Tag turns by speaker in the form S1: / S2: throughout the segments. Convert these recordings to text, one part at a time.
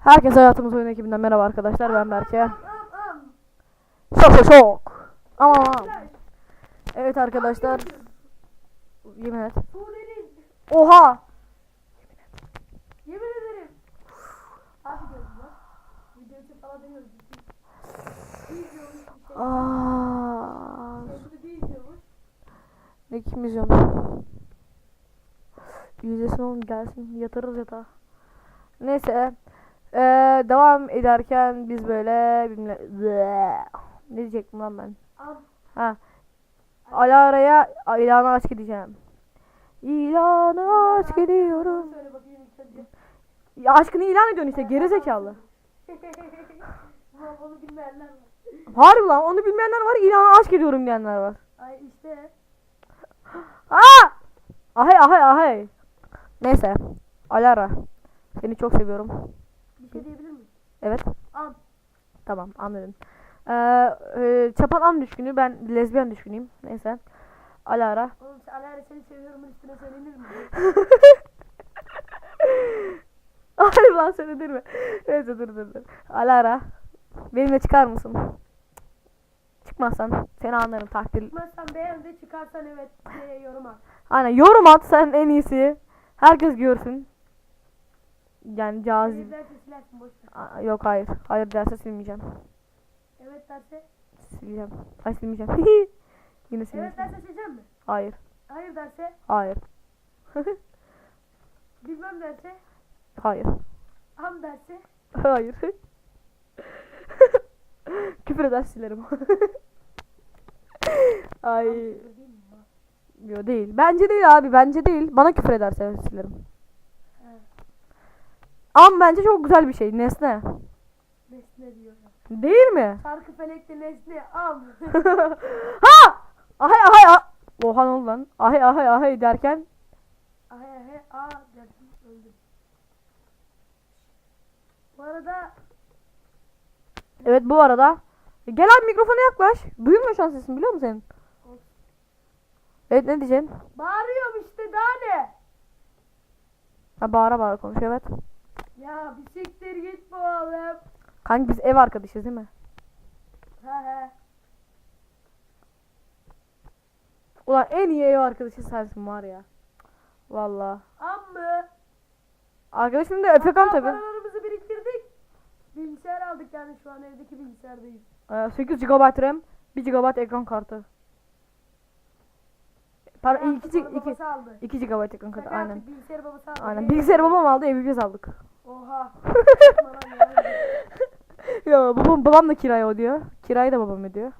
S1: Herkese hayatımız oyun ekibinden merhaba arkadaşlar ben Berke. Şok şok şok. Ama ama. Evet arkadaşlar. Yemin et. Oha.
S2: Yemin ederim. İzliyormuş şey.
S1: Aa.
S2: İzliyormuş.
S1: Ne kim izliyorum? Yüzdesin oğlum gelsin yatırırız yatağa. Neyse. Ee, devam ederken biz böyle bilmem ne diyecektim lan ben?
S2: Am.
S1: Ha. Alara'ya ilanı aç gideceğim. İlanı aç gidiyorum. Ya aşkını ilan ediyorsun işte geri zekalı.
S2: Onu bilmeyenler var.
S1: Harbi lan onu bilmeyenler var ilanı aç gidiyorum diyenler var.
S2: Ay işte.
S1: Aa! Ahay ahay ahay. Neyse. Alara. Seni çok seviyorum.
S2: Bir şey diyebilir miyim?
S1: Evet.
S2: Am.
S1: Tamam anladım. Ee, e, çapan an düşkünü ben lezbiyen düşkünüyüm. Neyse. Alara.
S2: Oğlum sen Alara seni seviyorumun üstüne söylenir mi?
S1: Hayır lan seni değil mi? Neyse dur dur dur. Alara. Benimle çıkar mısın? Çıkmazsan seni anlarım takdir.
S2: Çıkmazsan beğen de çıkarsan evet diye yorum at.
S1: Aynen yorum at sen en iyisi. Herkes görsün. Yani cazip.
S2: Hayır derse silersin boş ver.
S1: Aa, Yok hayır. Hayır derse silmeyeceğim.
S2: Evet derse.
S1: Sileceğim. Hayır silmeyeceğim. Yine silmeyeceğim.
S2: Evet derse sileceğim mi?
S1: Hayır.
S2: Hayır derse.
S1: Hayır.
S2: Bilmem derse.
S1: hayır.
S2: Am derse.
S1: Hayır. Küfür eder silerim. Ay.
S2: Am değil mi?
S1: Yo değil. Bence değil abi. Bence değil. Bana küfür ederse silerim. Ama bence çok güzel bir şey. Nesne.
S2: Nesne diyor.
S1: Değil mi?
S2: Şarkı felekte nesne am.
S1: ha! Ahay ahay ah. Oha ne oldu lan? Ahay ahay ahay derken
S2: Ahe ahe a derdim öldüm. Bu arada
S1: Evet bu arada Gel abi mikrofona yaklaş. Duymuyor şu an sesin biliyor musun senin? Evet ne diyeceksin?
S2: bağırıyorum işte daha ne?
S1: Ha bağıra bağıra konuş evet.
S2: Ya bir siktir git bu oğlum.
S1: Kanka biz ev arkadaşız değil mi?
S2: He he.
S1: Ulan en iyi ev arkadaşı sensin var ya. Valla.
S2: Am mı?
S1: Arkadaşım da
S2: Hatta
S1: tabi.
S2: Paralarımızı biriktirdik. Bilgisayar aldık yani şu an evdeki bilgisayardayız.
S1: Ee, 8 GB RAM, 1 GB ekran kartı. Para
S2: Sen
S1: 2
S2: artık onu
S1: 2
S2: babası aldı.
S1: 2 GB ekran kartı aynen.
S2: yaptık, Bilgisayarı babası aldı.
S1: Aynen.
S2: Hey,
S1: Bilgisayarı babam aldı, biz aldık.
S2: Oha. Ya.
S1: babam babam da kiraya ödüyor. Kirayı da babam ödüyor.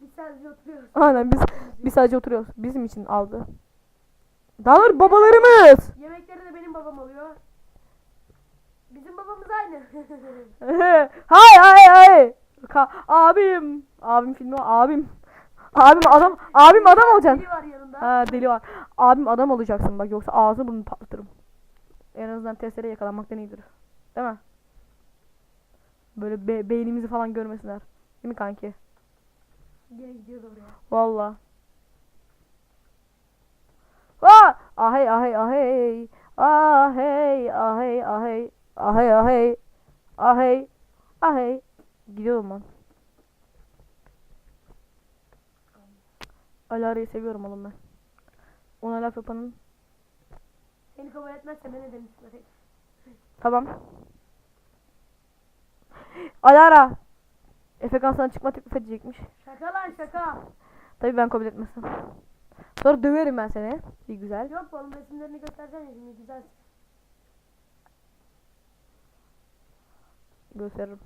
S2: Biz sadece oturuyoruz.
S1: Aynen biz biz sadece oturuyoruz. Bizim için aldı. Daha doğrusu babalarımız.
S2: Yemekleri de benim babam alıyor. Bizim babamız aynı.
S1: hay hay hay. Ka- abim. Abim filmi o, abim. Abim adam abim adam olacaksın.
S2: Biri var yanında.
S1: Ha deli var. Abim adam olacaksın bak yoksa ağzını bunu patlatırım. En azından testere yakalanmaktan iyidir. Değil mi? Böyle be- beynimizi falan görmesinler. Değil mi kanki?
S2: Gel gidiyoruz oraya.
S1: Valla. Aa! Ahey ahey ahey. Ahey ahey ahey. Ahey ahey. Ahey. Ahey. Gidiyorum ben. Alara'yı seviyorum oğlum ben. Ona laf yapanın.
S2: Seni kabul etmezse ben ederim üstüne.
S1: Tamam. Alara. Efekan sana çıkma teklif edecekmiş.
S2: Şaka lan şaka.
S1: Tabii ben kabul etmezsem. Sonra döverim ben seni. Bir güzel.
S2: Yok oğlum resimlerini göstereceğim ya şimdi güzel.
S1: Gösteririm.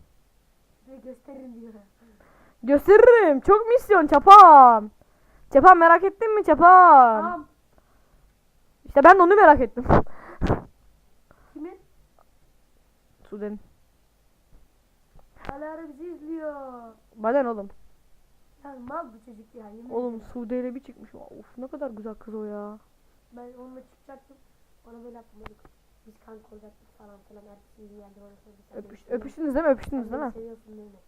S2: Ve gösteririm diyor.
S1: Gösteririm. Çok misyon çapan. Çapan merak ettin mi çapan?
S2: Tamam.
S1: İşte ben de onu merak ettim.
S2: Kimin?
S1: Sude'nin.
S2: Alara bizi izliyor.
S1: Bana ne oğlum?
S2: Ya mal bu çocuk ya. Yemin
S1: Oğlum
S2: ederim.
S1: Sude ile bir çıkmış. Of ne kadar güzel kız o ya.
S2: Ben onunla çıkacaktım. Ona böyle yaptım. Dedik. Biz kanka olacaktık falan filan. Ertesi gün geldi bana sordu. Sen beni
S1: Öpüş,
S2: seviyor
S1: öpüştünüz değil mi? Öpüştünüz
S2: Sen
S1: değil
S2: beni
S1: mi?
S2: seviyorsun değil mi?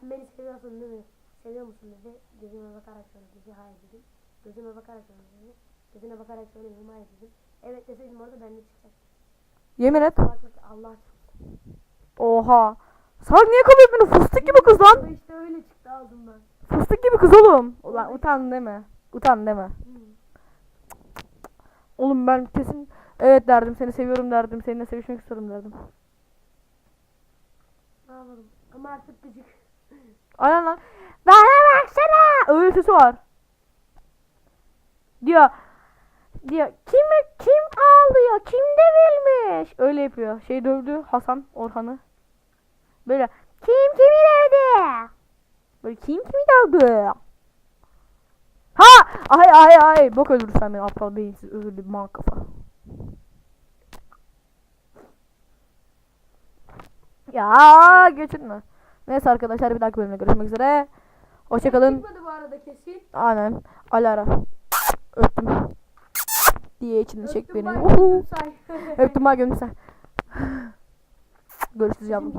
S2: Sen beni seviyorsun değil mi? Seviyor musun dedi. Gözüme bakarak söyledi. Hayır dedim. Gözüme bakarak söyledi. Gözüne bakarak söyledim. Hayır dedim. Evet deseydim orada ben de çıkacaktım.
S1: Yemin et.
S2: Bak bak Allah
S1: Oha. Salak niye kalıyor beni? Fıstık gibi kız lan.
S2: İşte öyle çıktı aldım ben.
S1: Fıstık gibi kız oğlum. Ulan utan deme. Utan deme.
S2: Hı.
S1: Oğlum ben kesin evet derdim seni seviyorum derdim seninle sevişmek istiyorum derdim.
S2: Yapalım? Ama artık gıcık.
S1: Aynen lan. Bana baksana. Öyle sesi var. Diyor. Diyor kim kim ağlıyor? Kim devilmiş? Öyle yapıyor. Şey dövdü Hasan Orhan'ı. Böyle kim kimi dövdü? Böyle kim kimi dövdü? Ha! Ay ay ay. Bok öldürürsen beni aptal beyinsiz özürlü mal kafa. Ya geçirme. Neyse arkadaşlar bir dahaki bölümde görüşmek üzere. Hoşçakalın.
S2: Çıkmadı bu arada kesin.
S1: Aynen. Alara. Öptüm. Diye içini çek beni.
S2: öptüm
S1: gönlüm sen. Görüşürüz yavrum.